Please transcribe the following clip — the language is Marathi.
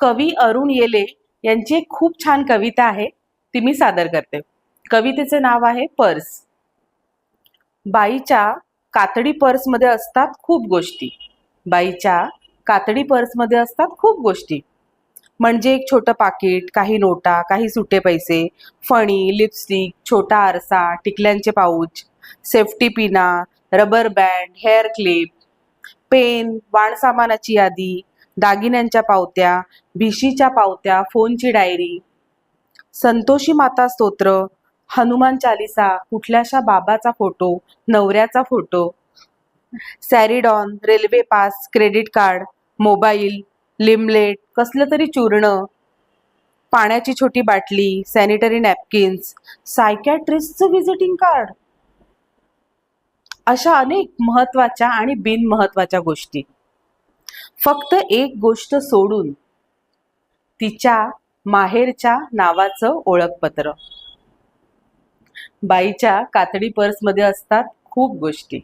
कवी अरुण येले यांची एक खूप छान कविता आहे ती मी सादर करते. कवितेचे नाव आहे पर्स. बाईच्या कातडी पर्समध्ये असतात खूप गोष्टी. बाईच्या कातडी पर्समध्ये असतात खूप गोष्टी. म्हणजे एक छोटं पाकिट काही नोटा काही सुटे पैसे फणी लिपस्टिक छोटा आरसा टिकल्यांचे पाऊच सेफ्टी पिना rubber band hair clip pen वाणसामानाची यादी दागिन्यांच्या पावत्या भिशीच्या पावत्या फोनची डायरी संतोषी माता स्तोत्र हनुमान चालिसा कुठल्याशा बाबाचा फोटो नवऱ्याचा photo Saridon railway pass credit card mobile लिमलेट कसलं तरी चूर्ण पाण्याची छोटी बाटली सॅनिटरी नॅपकिन्स सायकॅट्रिस्टचं व्हिजिटिंग कार्ड अशा अनेक महत्त्वाच्या आणि बिनमहत्वाच्या गोष्टी. फक्त एक गोष्ट सोडून तिच्या माहेरच्या नावाचं ओळखपत्र. बाईच्या कातडी पर्समध्ये असतात खूप गोष्टी.